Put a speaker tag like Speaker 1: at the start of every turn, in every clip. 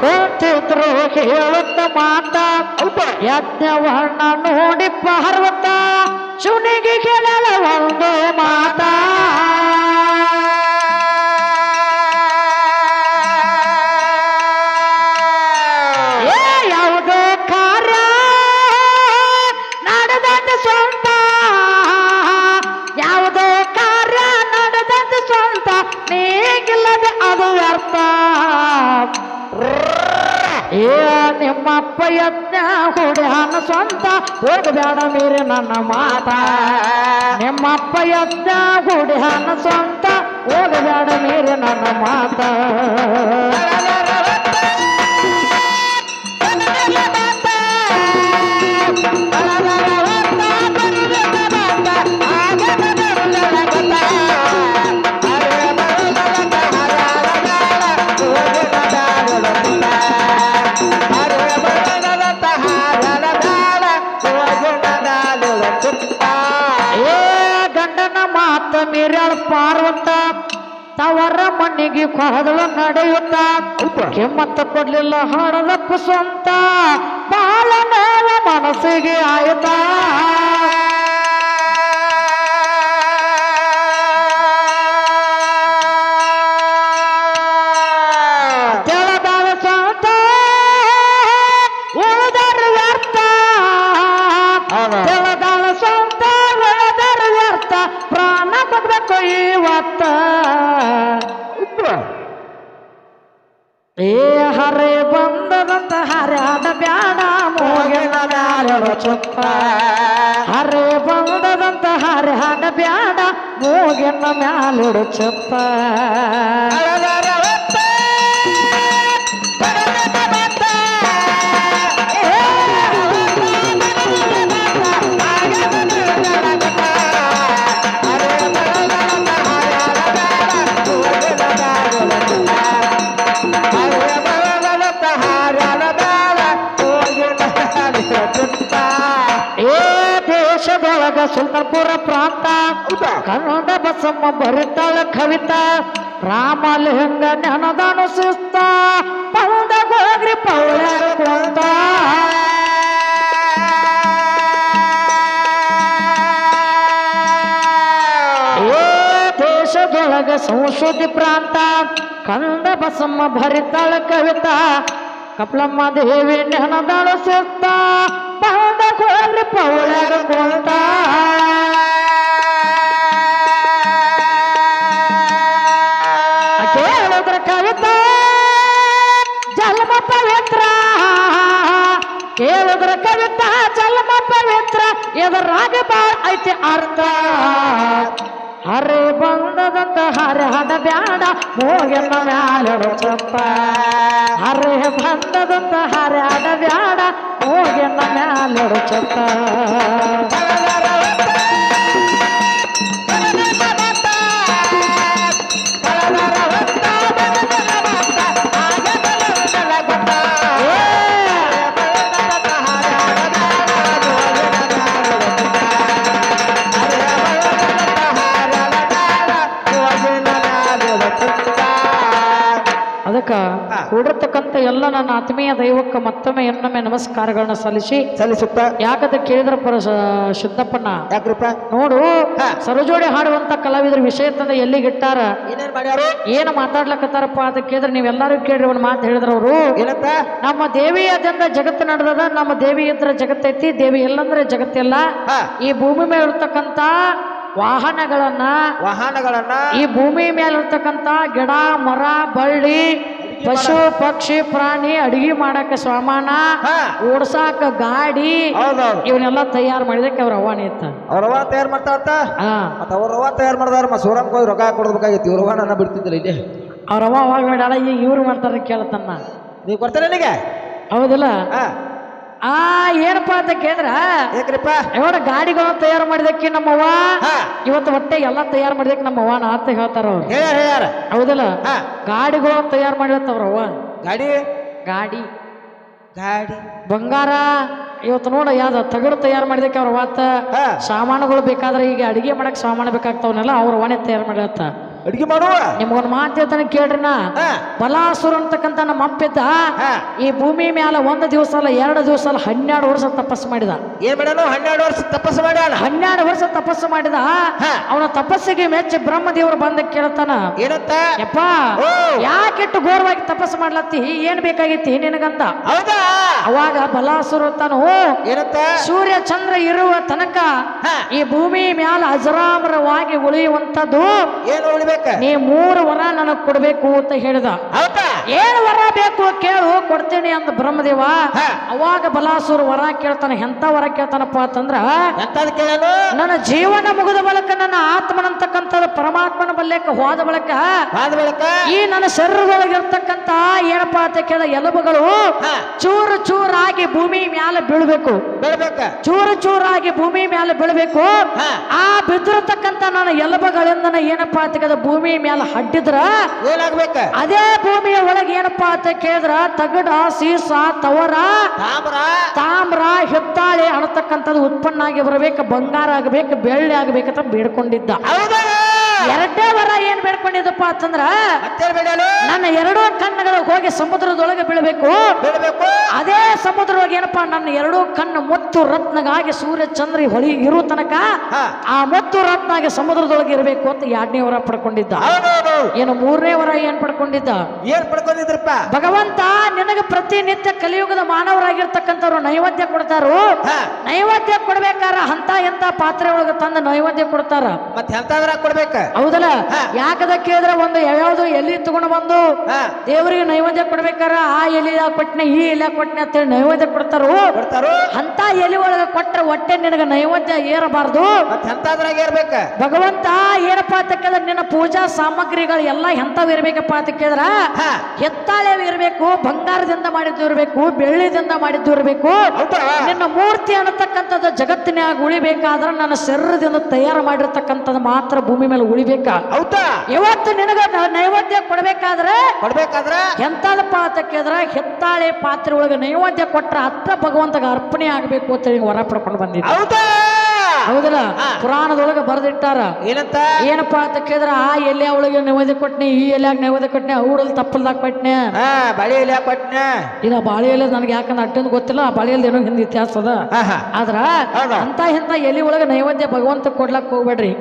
Speaker 1: ಕೂತಿದ್ರು ಹೇಳುತ್ತ ಮಾತ. ಯಜ್ಞವನ್ನ ನೋಡಿ ಪಾರ್ವತ ಶುನಿಗೆ ಕೇಳಲ ಒಂದು ಮಾತ. ನಿಮ್ಮಪ್ಪ ಯತ್ನ ಹುಡ್ಯಾನ ಸ್ವಂತ. ಹೋಗಬೇಡ ಮೀರಿ ನನ್ನ ಮಾತ. ನಿಮ್ಮಪ್ಪ ಯತ್ನ ಹುಡ್ಯಾನ ಸ್ವಂತ. ಹೋಗಬೇಡ ಮೀರಿ ನನ್ನ ಮಾತ. ಮಣ್ಣಿಗೆ ಕೊಹದಳ ನಡೆಯುತ್ತ. ಕೆಮ್ಮತ್ತ ಕೊಡ್ಲಿಲ್ಲ ಹಾಡದ ಕುಸಂತ ಬಾಳ ಮೇಲೆ ಮನಸ್ಸಿಗೆ ಆಯ್ತಾ. ಮ್ಯಾಲೊಡ ಚುಪ್ಪ ಹರೆ ಬಂದದಂತ ಹರ್ಯಾಡ ಬ್ಯಾಡ ಮೂಗಿನ ಮ್ಯಾಲಿಡು ಚುಪ್ಪ ಸುಲ್ತಾನ್ಪುರ ಪ್ರಾಂತ. ಕನ್ನಡ ಬಸಮ್ಮ ಬರಿತಾಳ ಕವಿತಾ. ರಾಮಲಿಂಗ ನೆನದನು ಶಿಸ್ತ. ಪೌಂಡ ಗೋಗ್ರಿ ಪೌಳ ಏ ದೇಶದೊಳಗ ಸಂಸ್ಕೃತಿ ಪ್ರಾಂತ. ಕಂದ ಬಸಮ್ಮ ಭರಿತಾಳ ಕವಿತಾ. ಕಪ್ಲಮ್ಮ ದೇವಿ ನೆನದಾಳು ಸಿಸ್ತ ಹೋಗ್ರಿ ಪೌಳಗ ಕುಂತ ಕೇಳಿದ್ರ ಕವಿತ, ಜನ್ಮ ಪವಿತ್ರ. ಕೇಳಿದ್ರ ಕವಿತ, ಜನ್ಮ ಪವಿತ್ರ, ಎದರಾಗ ಬಾಳ ಐತಿ ಅರ್ಥ. ಹರೆ ಬಂದದಂತ ಹರೆ ಹಡ ಬ್ಯಾಡ ಮೋಗೆನ್ನ ಮ್ಯಾಲಡು ಚಪ್ಪ ಹರೆ ಬಂದದಂತ ಹರೆ ಹಡ ಬ್ಯಾಡ ಮೋಗೆನ್ನ ಮ್ಯಾಲಡು ಚಪ್ಪ ಕೂಡಿರ್ತಕ್ಕಂಥ ಎಲ್ಲ ನನ್ನ ಆತ್ಮೀಯ ದೈವಕ್ಕೆ ಮತ್ತೊಮ್ಮೆ ಇನ್ನೊಮ್ಮೆ ನಮಸ್ಕಾರಗಳನ್ನ ಸಲ್ಲಿಸಿ.
Speaker 2: ಸಲ್ಲಿಸುತ್ತ?
Speaker 1: ಯಾಕಂತ ಕೇಳಿದ್ರ ಪರ ಶುದ್ಧಪ್ಪನ
Speaker 2: ಯಾಕ್ರಿಪ್ಪ
Speaker 1: ನೋಡು. ಸರಜೋಡಿ ಹಾಡುವಂತ ಕಲಾವಿದ್ರ ವಿಷಯ ತಂದ ಎಲ್ಲಿಗಿಟ್ಟಾರ
Speaker 2: ಏನೇನ್ ಮಾಡ್ಯಾರು?
Speaker 1: ಏನು ಮಾತಾಡ್ಲಕತ್ತಾರಪ್ಪ ಅಂತ ಕೇಳಿದ್ರೆ ನೀವೆಲ್ಲರೂ ಕೇಳ್ರಿ ಒಂದು ಮಾತು ಹೇಳಿದ್ರ ಅವರು.
Speaker 2: ಏನಂತ
Speaker 1: ನಮ್ಮ ದೇವಿಯಾದ್ಯಂತ ಜಗತ್ತು ನಡೆದದ ನಮ್ಮ ದೇವಿ ಇದ್ರ ಜಗತ್ತೈತಿ ದೇವಿ ಎಲ್ಲಂದ್ರೆ ಜಗತ್ತಿಲ್ಲ. ಈ ಭೂಮಿ ಮೇಲೆ ಇರ್ತಕ್ಕಂತ ವಾಹನಗಳನ್ನ
Speaker 2: ವಾಹನಗಳನ್ನ
Speaker 1: ಈ ಭೂಮಿ ಮೇಲೆ ಇರ್ತಕ್ಕಂಥ ಗಿಡ ಮರ ಬಳ್ಳಿ ಪಶು ಪಕ್ಷಿ ಪ್ರಾಣಿ ಅಡಿಗೆ ಮಾಡಕ ಸಾಮಾನ ಓಡ್ಸಾಕ ಗಾಡಿ ಇವನ್ನೆಲ್ಲ ತಯಾರು ಮಾಡಿದಕ್ಕೆ ಅವ್ರ ಅವ್ವಾನ ಇತ್ತ.
Speaker 2: ಅವ್ರ ತಯಾರು
Speaker 1: ಮಾಡ್ತಾ
Speaker 2: ಅವ್ರ ಅವ ತಯಾರು ಮಾಡ್ದಾರ? ಮ ಸೂರಮ್ಗೆ ಹೋಗಿ ರೊಕ್ಕ ಕೊಡ್ಬೇಕಾಗಿತ್ತು ಇವ್ರ ನನ್ನ ಬಿಡ್ತಿದ್ದಿಲ್ಲ ಇಲ್ಲಿ.
Speaker 1: ಅವ್ರ ಅವ್ವ ಅವಾಗ ಈಗ ಇವ್ರು ಮಾಡ್ತಾರ ಕೇಳತನ್ನ
Speaker 2: ನೀವು ಕೊಡ್ತಾರ ನನಗೆ
Speaker 1: ಹೌದಲ್ಲ. ಏನಪ್ಪಾ ಅಂತ ಕೇಳಿದ್ರ?
Speaker 2: ಏಕ್ರಿಪ್ಪ
Speaker 1: ನೋಡ ಗಾಡಿಗಳು ತಯಾರು ಮಾಡಿದಕ್ಕೆ ನಮ್ಮವ್ವ? ಇವತ್ತು ಹೊಟ್ಟೆ ಎಲ್ಲ ತಯಾರು ಮಾಡಿದಕ್ಕೆ ನಮ್ಮವ್ವ ನಾ ಅಂತ ಹೇಳ್ತಾರ ಅವ್ರು.
Speaker 2: ಹೇಳ್ಯಾರ ಹೇಳ್ಯಾರ.
Speaker 1: ಹೌದಿಲ್ಲ?
Speaker 2: ಹಾ.
Speaker 1: ಗಾಡಿಗಳು ತಯಾರು ಮಾಡಿರ್ತಾವ್ರವ್ವ
Speaker 2: ಗಾಡಿ?
Speaker 1: ಗಾಡಿ.
Speaker 2: ಗಾಡಿ.
Speaker 1: ಬಂಗಾರ ಇವತ್ತು ನೋಡ ಯಾವ್ದು ತಗಡು ತಯಾರು ಮಾಡಿದಕ್ಕೆ ಅವ್ರ ವಾತ
Speaker 2: ಹಾ.
Speaker 1: ಸಾಮಾನುಗಳು ಬೇಕಾದ್ರೆ ಈಗ ಅಡಿಗೆ ಮಾಡಕ್ ಸಾಮಾನು ಬೇಕಾಗ್ತಾವನ್ನೆಲ್ಲ ಅವ್ರ ಒಣೆ ತಯಾರು ಮಾಡಿರತ್ತ.
Speaker 2: ಅಡಿಗೆ ಮಾಡುವ?
Speaker 1: ನಿಮ್ಗೊಂದು ಮಾತು ಹೇಳ್ತಾನೆ ಕೇಳ್ರಿ ನಾ. ಬಲಾಸುರ ಅಂತಕ್ಕಂಥ ನಮ್ಮ ಅಪ್ಪಿದ್ದ ಈ ಭೂಮಿ ಮ್ಯಾಲ ಒಂದು ದಿವಸ ಅಲ್ಲ ಎರಡು ದಿವಸ ಅಲ್ಲ ಹನ್ನೆರಡು ವರ್ಷ ತಪಸ್ಸು ಮಾಡಿದ.
Speaker 2: ಏನ್ ಮಾಡ್ಯಾನು? ಹನ್ನೆರಡು ವರ್ಷ ತಪಸ್ಸು ಮಾಡ್ಯಾನ?
Speaker 1: ಹನ್ನೆರಡು ವರ್ಷ ತಪಸ್ಸು ಮಾಡಿದ. ಅವನ ತಪಸ್ಸಿಗೆ ಮೆಚ್ಚಿ ಬ್ರಹ್ಮದೇವರು ಬಂದ ಕೇಳ್ತಾನ.
Speaker 2: ಏನಂತ?
Speaker 1: ಯಪ್ಪ. ಯಾಕೆಟ್ಟು ಘೋರವಾಗಿ ತಪಸ್ಸು ಮಾಡ್ಲತ್ತಿ? ಏನ್ ಬೇಕಾಗಿತ್ತಿ ನಿನಗಂತ?
Speaker 2: ಹೌದಾ?
Speaker 1: ಅವಾಗ ಬಲಾಸುರ ತಾನು
Speaker 2: ಏನಂತ?
Speaker 1: ಸೂರ್ಯ ಚಂದ್ರ ಇರುವ ತನಕ. ಈ ಭೂಮಿ ಮ್ಯಾಲ ಅಜರಾಮರವಾಗಿ ಉಳಿಯುವಂತದ್ದು
Speaker 2: ಏನು ಉಳಿಬೇಕ?
Speaker 1: ನೀ ಮೂರು ವರ ನನಗ್ ಕೊಡಬೇಕು ಅಂತ ಹೇಳಿದ.
Speaker 2: ಹೌದಾ?
Speaker 1: ಏನ್ ವರ ಬೇಕು ಕೇಳು ಕೊಡ್ತೀನಿ ಅಂದ ಬ್ರಹ್ಮದೇವ. ಅವಾಗ ಬಲಾಸುರ ವರ ಕೇಳ್ತಾನ ಎಂತ ವರ ಕೇಳ್ತಾನಪ್ಪ ಅಂತಂದ್ರ ನನ್ನ ಜೀವನ ಮುಗಿದ ಬಳಿಕ ನನ್ನ ಆತ್ಮನಂತಕ್ಕಂಥದ್ದು ಪರಮಾತ್ಮನ ಬಲ್ಯಕ್ಕೆ ಹೋದ ಬಳಿಕ ಈ ನನ್ನ ಶರೀರದೊಳಗಿರ್ತಕ್ಕಂತ ಏನಪ್ಪಾ ಅಂತ ಕೇಳ ಎಲುಬುಗಳು ಚೂರು ಚೂರಾಗಿ ಭೂಮಿ ಮ್ಯಾಲ ಬೀಳ್ಬೇಕು.
Speaker 2: ಬೆಳ್ಬೇಕ?
Speaker 1: ಚೂರು ಚೂರಾಗಿ ಭೂಮಿ ಮ್ಯಾಲ ಬೀಳ್ಬೇಕು. ಆ ಬಿದ್ದಿರತಕ್ಕಂಥ ನನ್ನ ಎಲುಬುಗಳಿಂದ ಏನಪ್ಪಾ ಅಂತ ಭೂಮಿ ಮ್ಯಾಲ ಹಡ್ಡಿದ್ರ
Speaker 2: ಏನಾಗಬೇಕು?
Speaker 1: ಅದೇ ಭೂಮಿಯ ಒಳಗೆ ಏನಪ್ಪಾ ಅಂತ ಕೇಳಿದ್ರ ತಗಡ ಸೀಸ ತವರ
Speaker 2: ತಾಮ್ರ.
Speaker 1: ತಾಮ್ರ ಹೆತ್ತಾಳೆ ಅನ್ನತಕ್ಕಂಥದ್ದು ಉತ್ಪನ್ನ ಆಗಿ ಬರಬೇಕು ಬಂಗಾರ ಆಗಬೇಕು ಬೆಳ್ಳಿ ಆಗ್ಬೇಕಂತ ಬೇಡ್ಕೊಂಡಿದ್ದ. ಎರಡೇ ವರ ಏನ್ ಬೇಡ್ಕೊಂಡಿದ್ದಪ್ಪ ಅಂತಂದ್ರ ನನ್ನ ಎರಡೂ ಕಣ್ಣುಗಳು ಹೋಗಿ ಸಮುದ್ರದೊಳಗೆ ಬೀಳಬೇಕು. ಅದೇ ಸಮುದ್ರದೊಳಗೆ ಏನಪ್ಪಾ ನನ್ನ ಎರಡೂ ಕಣ್ಣು ಮುತ್ತು ರತ್ನಗಾಗಿ ಸೂರ್ಯ ಚಂದ್ರ ಹೊಳಿ ಇರೋ ತನಕ ಆ ಮುತ್ತು ರತ್ನಾಗಿ ಸಮುದ್ರದೊಳಗೆ ಇರಬೇಕು ಅಂತ ಎರಡನೇ ವರ ಪಡ್ಕೊಂಡಿದ್ದ ಏನು ಮೂರನೇ ವರ ಏನ್ ಪಡ್ಕೊಂಡಿದ್ದ?
Speaker 2: ಏನ್ ಪಡ್ಕೊಂಡಿದ್ರಪ್ಪ?
Speaker 1: ಭಗವಂತ ನಿನಗೆ ಪ್ರತಿನಿತ್ಯ ಕಲಿಯುಗದ ಮಾನವರಾಗಿರ್ತಕ್ಕಂಥವ್ರು ನೈವೇದ್ಯ ಕೊಡ್ತಾರು. ನೈವೇದ್ಯ ಕೊಡ್ಬೇಕಾರ ಅಂತ ಎಂತ ಪಾತ್ರೆ ಒಳಗ ತಂದ ನೈವೇದ್ಯ ಕೊಡ್ತಾರ.
Speaker 2: ಮತ್ತೆ ಎಂತಾದ್ರ ಕೊಡ್ಬೇಕ?
Speaker 1: ಹೌದಲ್ಲ. ಯಾಕದ ಕೇಳಿದ್ರೆ ಒಂದು ಯಾವ್ಯಾವ್ದು ಎಲಿ ತಗೊಂಡು ಬಂದು ದೇವರಿಗೆ ನೈವೇದ್ಯ ಕೊಡ್ಬೇಕಾರ ಆ ಎಲಿ ಕೊಟ್ಟನೆ ಈ ಎಲೆ ಕೊಟ್ಟನೆ ಅಂತೇಳಿ ನೈವೇದ್ಯ ಕೊಡ್ತಾರು.
Speaker 2: ಕೊಡ್ತಾರು?
Speaker 1: ಅಂತ ಎಲಿ ಒಳಗ ಕೊಟ್ಟರೆ ಹೊಟ್ಟೆ ನಿನಗೆ ನೈವೇದ್ಯ ಏರಬಾರ್ದು.
Speaker 2: ಮತ್ತೆ ಎಂತಾದ್ರಾಗ ಇರ್ಬೇಕ
Speaker 1: ಭಗವಂತ ಏನಪ್ಪ ಅಂತ ಕೇಳಿದ್ರೆ ನಿನ್ನ ಪೂಜಾ ಸಾಮಗ್ರಿಗಳು ಎಲ್ಲ ಎಂಥವು ಇರ್ಬೇಕಪ್ಪ ಅಂತ ಕೇಳಿದ್ರ
Speaker 2: ಹೆತ್ತಾಳೆ
Speaker 1: ಎತ್ತಾಳೆ ಇರಬೇಕು ಬಂಗಾರದಿಂದ ಮಾಡಿದ್ದು ಇರಬೇಕು ಬೆಳ್ಳಿದಿಂದ ಮಾಡಿದ್ದು ಇರಬೇಕು. ನಿನ್ನ ಮೂರ್ತಿ ಅನ್ನತಕ್ಕಂಥದ್ದು ಜಗತ್ತಿನಾಗ ಉಳಿಬೇಕಾದ್ರೆ ನನ್ನ ಶರೀರದಿಂದ ತಯಾರು ಮಾಡಿರ್ತಕ್ಕಂಥದ್ದು ಮಾತ್ರ ಭೂಮಿ ಮೇಲೆ ಉಳಿಬೇಕಾ?
Speaker 2: ಹೌದಾ?
Speaker 1: ಇವತ್ತು ನಿನಗ ನೈವೇದ್ಯ ಕೊಡ್ಬೇಕಾದ್ರೆ
Speaker 2: ಕೊಡ್ಬೇಕಾದ್ರೆ?
Speaker 1: ಎಂತದಪ್ಪ ಅಂತ ಕೇಳಿದ್ರ ಹೆತ್ತಾಳೆ ಪಾತ್ರೆ ಒಳಗೆ ನೈವೇದ್ಯ ಕೊಟ್ರ ಹತ್ರ ಭಗವಂತಗ ಅರ್ಪಣೆ ಆಗ್ಬೇಕು ಅಂತ ಹೇಳಿ ವರ ಪಡ್ಕೊಂಡು ಬಂದಿದ್ದೆ.
Speaker 2: ಹೌದಾ?
Speaker 1: ಹೌದಲ್ಲ? ಪುರಾಣದೊಳಗ ಬರೆದಿಟ್ಟಾರ.
Speaker 2: ಏನಂತ?
Speaker 1: ಏನಪ್ಪಾ ಅಂತ ಕೇಳಿದ್ರ ಆ ಎಲೆ ಅವಳಿಗೆ ನೈವೇದ್ಯ ಕೊಟ್ನೆ ಈ ಎಲೆಯಾಗ ನೈವೇದ್ಯ ಕೊಟ್ನೆ ಔಡಲ್ ತಪ್ಪಲ್ದಾಗ ಕೊಟ್ನೆ
Speaker 2: ಬಾಳೆ ಎಲೆ ಕೊಟ್ನೆ
Speaker 1: ಇಲ್ಲ ಬಾಳೆ ಎಲೆ ನನಗೆ ಯಾಕಂದ್ರೆ ಅಟ್ಟೊಂದು ಗೊತ್ತಿಲ್ಲ ಆ ಬಾಳೆ ಎಲೆ ಏನೋ ಹಿಂದ ಇತಿಹಾಸ ಅದ. ಆದ್ರ ಅಂತ ಇಂತ ಎಲಿ ಒಳಗೆ ನೈವೇದ್ಯ ಭಗವಂತ ಕೊಡ್ಲಕ್ ಹೋಗ್ಬೇಡ್ರಿ.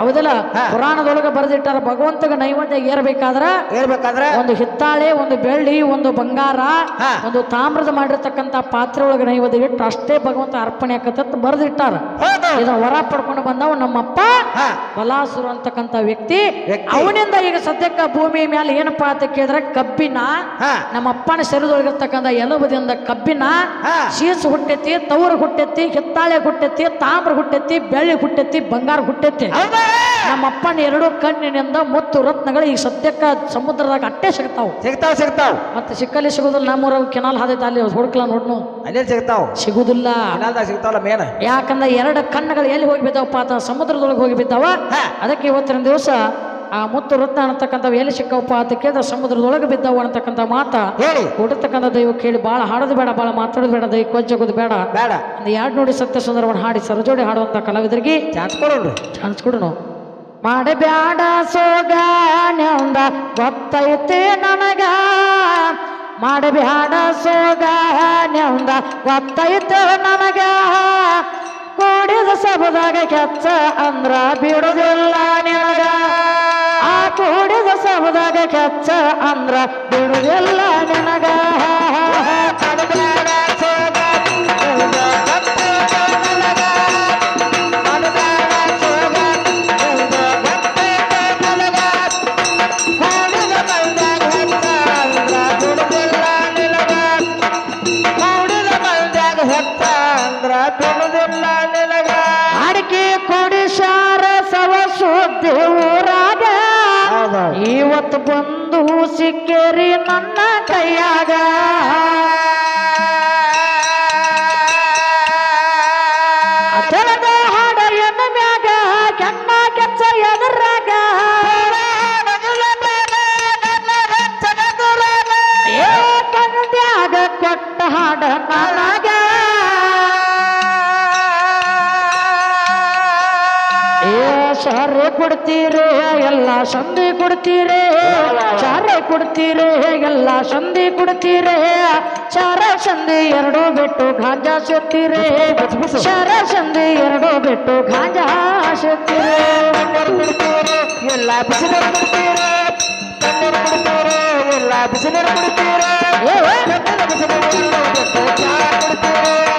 Speaker 1: ಹೌದಲ್ಲ?
Speaker 2: ಪುರಾಣದೊಳಗ
Speaker 1: ಪುರಾಣದೊಳಗೆ ಬರೆದಿಟ್ಟಾರ ಭಗವಂತಗ ನೈವೇದ್ಯ ಏರ್ಬೇಕಾದ್ರ
Speaker 2: ಏರ್ಬೇಕಾದ್ರ?
Speaker 1: ಒಂದು ಹಿತ್ತಾಳೆ ಒಂದು ಬೆಳ್ಳಿ ಒಂದು ಬಂಗಾರ ಒಂದು ತಾಮ್ರದ ಮಾಡಿರ್ತಕ್ಕಂತ ಪಾತ್ರೆ ಒಳಗೆ ನೈವೇದ್ಯ ಇಟ್ಟು ಅಷ್ಟೇ ಭಗವಂತ ಅರ್ಪಣೆ ಆಕತ್ತ ಬರೆದಿಟ್ಟಾರ. ಇದನ್ನ ವರ ಪಡ್ಕೊಂಡು ಬಂದವ ನಮ್ಮಪ್ಪ ಬಲಾಸುರ ಅಂತಕ್ಕಂಥ ವ್ಯಕ್ತಿ. ಅವನಿಂದ ಈಗ ಸದ್ಯಕ್ಕ ಭೂಮಿ ಮೇಲೆ ಏನಪ್ಪಾ ಅಂತ ಕೇಳಿದ್ರೆ ಕಬ್ಬಿನ ನಮ್ಮಪ್ಪನ ಶರೀರದೊಳಗಿರ್ತಕ್ಕಂಥ ಎಲುಬದಿಂದ ಕಬ್ಬಿನ ಶೀಸ್ ಹುಟ್ಟೆತ್ತಿ ಹುಟ್ಟೈತಿ ತವರು ಹುಟ್ಟೆತ್ತಿ ಹಿತ್ತಾಳೆ ಹುಟ್ಟೆತ್ತಿ ತಾಮ್ರ ಹುಟ್ಟೆತ್ತಿ ಬೆಳ್ಳಿ ಹುಟ್ಟೆತ್ತಿ ಬಂಗಾರ ಹುಟ್ಟೆತ್ತಿ. ನಮ್ಮಪ್ಪನ ಎರಡು ಕಣ್ಣಿನಿಂದ ಮುತ್ತು ರತ್ನಗಳು ಈಗ ಸದ್ಯಕ್ಕ ಸಮುದ್ರದಾಗ ಅಟ್ಟೆ ಸಿಗ್ತಾವ್.
Speaker 2: ಸಿಗ್ತಾವ್ ಸಿಗ್ತಾವ್.
Speaker 1: ಮತ್ತೆ ಸಿಕ್ಕಲ್ಲಿ ಸಿಗುದಿಲ್ಲ ನಮ್ಮೂರ ಕೆನಾಲ್ ಹಾದೈತೆ ಅಲ್ಲಿ ಹುಡುಕ್ಲ ನೋಡ್ನು.
Speaker 2: ಅಲ್ಲೇ ಸಿಗ್ತಾವ?
Speaker 1: ಸಿಗುದಿಲ್ಲ.
Speaker 2: ಸಿಗ್ತಾವಲ್ಲ ಮೇನ?
Speaker 1: ಯಾಕಂದ್ರೆ ಎರಡು ಕಣ್ಣುಗಳು ಎಲ್ಲಿ ಹೋಗಿ ಬಿದ್ದಾವಪ್ಪ ಅಂತ ಸಮುದ್ರದೊಳಗೆ ಹೋಗಿ ಬಿದ್ದಾವ. ಅದಕ್ಕೆ ಇವತ್ತಿನ ದಿವಸ ಆ ಮುತ್ತು ರತ್ನ ಅನ್ನತಕ್ಕಂಥವು ಎಲ್ಲಿ ಸಿಕ್ಕವಪ್ಪ ಅಂತ ಕೇಳಿದ ಸಮುದ್ರದೊಳಗೆ ಬಿದ್ದಾವ ಅನ್ನತಕ್ಕಂಥ ಮಾತ.
Speaker 2: ಹೇಳಿ.
Speaker 1: ಕೊಡತಕ್ಕಂಥ ದೈವ ಕೇಳಿ ಭಾಳ ಹಾಡೋದು ಬೇಡ ಭಾಳ ಮಾತಾಡೋದು ಬೇಡ ದೈ ಕೊಜ್ಜಗುದು ಬೇಡ.
Speaker 2: ಬೇಡ.
Speaker 1: ಒಂದು ಎರಡು ನೋಡಿ ಸತ್ಯ ಸುಂದರವನ್ನು ಹಾಡಿ ಸರಜೋಡಿ ಹಾಡುವಂಥ ಕಲಾವಿದರಿಗೆ
Speaker 2: ಚಾನ್ಸ್ ಕೊಡೋಣ
Speaker 1: ಚಾನ್ಸ್ ಕೊಡೋಣ. ಮಾಡಬ್ಯಾಡ ಸೋಗ ನೆಂದ ಗೊತ್ತೈತೆ ನನಗ. ಮಾಡಬ್ಯಾಡ ಸೋಗ ನೆಂದ ಗೊತ್ತೈತೆ ನನಗ. ಕೂಡಿದ ಸಬದಾಗ ಕೆಚ್ಚ ಅಂದ್ರ ಬಿಡುದಿಲ್ಲ ನಿನಗ. ಆ ಕೂಡಿದ ಸಬದಾಗ ಕೆಚ್ಚ ಅಂದ್ರ ಬಿಡುದಿಲ್ಲ ನಿನಗ. ছেড়ে ಕೊಡ್ತೀರಿ? ಎಲ್ಲ ಸಂಧಿ ಕೊಡ್ತೀರೇ? ಚಾರೆ ಕೊಡ್ತೀರೇ? ಎಲ್ಲ ಸಂಧಿ ಕೊಡ್ತೀರೇ? ಚಾರ ಸಂಧಿ ಎರಡು ಬಿಟ್ಟು ಗಾಂಜಾ ಸೇರ್ತೀರೇ? ಚಾರ ಸಂಧಿ ಎರಡು ಬಿಟ್ಟು ಗಾಂಜಾ ಸೇರ್ತೀರೇ?
Speaker 2: ಎಲ್ಲ ಬಿಸಿನೀರು ಕೊಡ್ತೀರೇ? ಎಲ್ಲ ಬಿಸಿನೀರು ಕೊಡ್ತೀರೇ. ಬಿಸಿನೀರು ಕುಡಿತೀರಿ?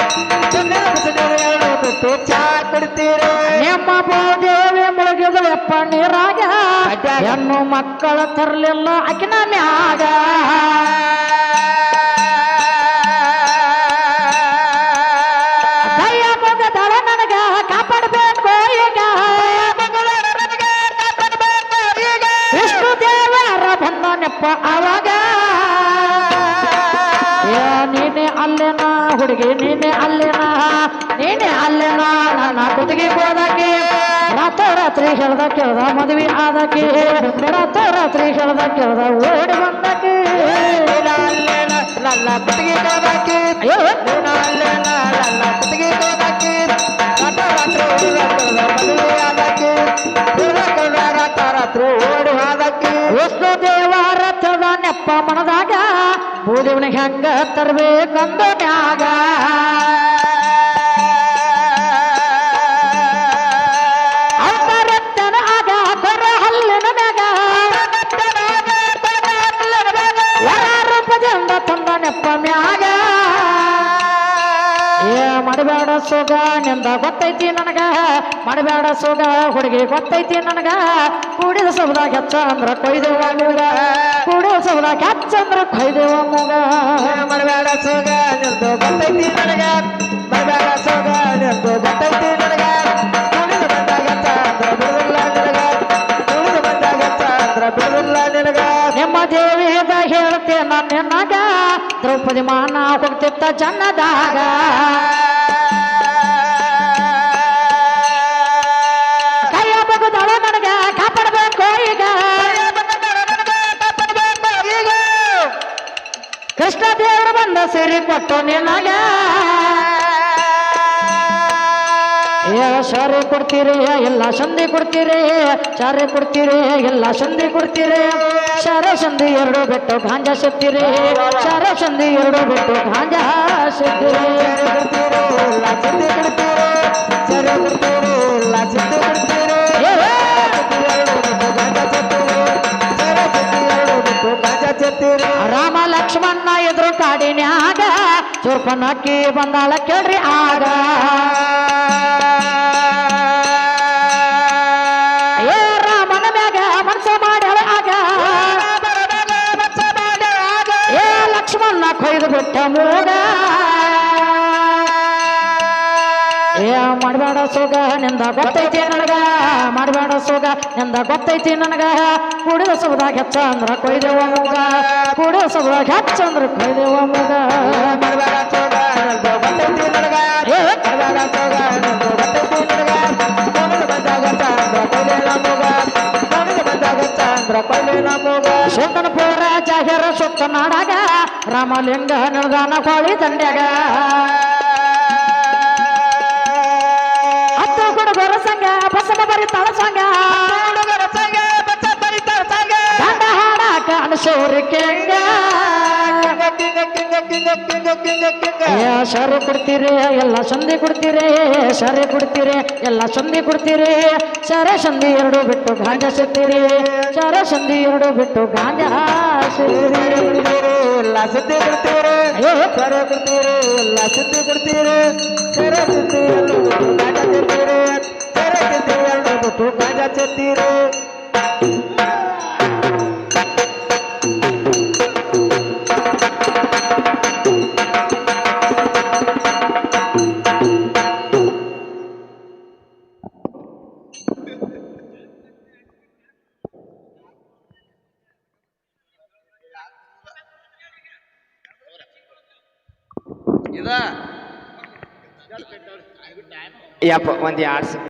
Speaker 1: ಹೆಣ್ಣು ಮಕ್ಕಳ ತರಲಿಲ್ಲ ಅಕಿನ ಮ್ಯಾಗ. ಹೇಳ್ದ ಕೇಳ್ದ ಮದುವೆ ಆದಕ್ಕೆ ರಾತ್ರಿ ಹೇಳ್ದ ಕೇಳ್ದ ಓಡಿ ಬಂದಕ್ಕೆ.
Speaker 2: ಲಲ್ಲ ಕುತ್ತಿಗೆ ಕಾದಕ್ಕೆ.
Speaker 1: ಅಯ್ಯೋ.
Speaker 2: ಲಲ್ಲ ಕುತ್ತಿಗೆ ಕಾದಕ್ಕೆ. ರಾತ್ರಿ ರಾತ್ರಿ ಓಡಿ ಮದುವೆ ಆದಾಕಿ ರಾತ್ರಿ ರಾತ್ರಿ ಓಡಿ ಆದಾಕಿ
Speaker 1: ವಿಷ್ಣು ದೇವರ ತದ ನೆಪ್ಪ ಮನದಾಗ ಬೂದಿವನಿಗೆ ಹೆಂಗ ತರಬೇಕಂದ ಮಾಡಬೇಡ ಸೋಗ ನಿಂದ ಗೊತ್ತೈತಿ ನನಗ. ಮಾಡಬೇಡ ಸೋಗ ಹುಡುಗಿ ಗೊತ್ತೈತಿ ನನಗ. ಕೂಡಿದ ಸಬದಾಗ ಹೆಚ್ಚ ಅಂದ್ರ ಕೊಯ್ದೇವ ಮೂಗ. ಕೂಡಿದ ಸಬದಾಗ ಹೆಚ್ಚ ಅಂದ್ರ ಕೊಯ್ದೇವ ಮೂಗ.
Speaker 2: ಮಾಡಬೇಡ ಸೋಗ ನಿಂತು ಗೊತ್ತೈತಿ ನನಗ. ಮಾಡಬೇಡ ಸೋಗ ನಿಂತು ಗೊತ್ತೈತಿ ನನಗ. ಕುಣಿದು ಬಂದಾಗ ಅಂದ್ರ ಬಿಡುದಿಲ್ಲ ನಿನಗ. ಕುಣಿದು ಬಂದಾಗ ಅಂದ್ರ ಬಿಡುದಿಲ್ಲ ನಿನಗ.
Speaker 1: ನಿಮ್ಮ ದೇವಿದ ಹೇಳ್ತೇನ ನಿನ್ನಗ. ದ್ರೌಪದಿ ಮಾನ ಹೋಗ್ತಿತ್ತ ಜನ್ನದಾಗ. ಸೇರಿ ಕೊಟ್ಟು ನಿನಗ. ಸಾರಿ ಕೊಡ್ತೀರಿ ಎಲ್ಲ ಸಂಧಿ ಕೊಡ್ತೀರಿ. ಸಾರಿ ಕೊಡ್ತೀರಿ ಎಲ್ಲ ಸಂಧಿ ಕೊಡ್ತೀರಿ. ಸಾರ ಸಂಧಿ ಎರಡು ಬಿಟ್ಟು ಗಾಂಜ ಸುತ್ತೀರಿ ಸಾರ ಸಂಧಿ ಎರಡು ಬಿಟ್ಟು ಗಾಂಜ ಸುತ್ತೀರಿ ರಾಮ ಕೊಡ್ತೀರು ಚೂರ್ಪನಕ್ಕಿ ಬಂದಾಳ ಕೇಳ್ರಿ ಆಗ. ಏ, ಮಾಡಬೇಡ ಸೋಗ, ನಿಂದ ಗೊತ್ತೈತಿ ನನಗ. ಮಾಡಬೇಡ ಸೋಗ, ನಿಂದ ಗೊತ್ತೈತಿ ನನಗ. ಕುಡಿದ ಸುಬದಾಗ ಹೆಚ್ಚ ಅಂದ್ರ ಕೊಯ್ದೇವ ಮುಗ. ಕುಡಿದ ಸುಬದಾಗ ಹೆಚ್ಚ ಅಂದ್ರ ಕೊಯ್ದೇವ ಮುಗ. ಏ ಸುಲ್ತಾನಪುರ ಜಾಹಿರ ಸುತ್ತ ನಾಡಾಗ ರಾಮಲಿಂಗ ನಿಲ್ದಾನ ಕೋಳಿ ದಂಡ್ಯಾಗ ಬಸವ ಬರಿತಾಳ ಸಂಘ ಗಂಡ ಹಾಡಾಕ ಅನಸೋರಿಕೆ ಸರಿ ಕೊಡ್ತೀರಿ ಎಲ್ಲ ಸಂಧಿ ಕೊಡ್ತೀರಿ ಸರಿ ಕೊಡ್ತೀರಿ ಎಲ್ಲ ಸಂಧಿ ಕೊಡ್ತೀರಿ. ಸರ ಸಂಧಿ ಎರಡು ಬಿಟ್ಟು ಗಾಂಜಾ ಸಿಗ್ತೀರಿ ಸರ ಸಂಧಿ ಎರಡು ಬಿಟ್ಟು ಗಾಂಜಾ ಸಿಗ್ತೀರಿ
Speaker 2: ಲಸಿದ್ದಿ ಕೊಡ್ತೀರಿ
Speaker 1: ಏ,
Speaker 2: ಸರ ಕೊಡ್ತೀರಿ ಕೊಡ್ತೀರಿ ಸರ ಸುದ್ದಿ ಬಿಟ್ಟು ಗಾಂಜಾ ಚೆತ್ತೀರಿ ಗಾಂಜಾ ಚೆತ್ತೀರಿ
Speaker 3: ಯಪ್ಪ ಒಂದು ಎರಡು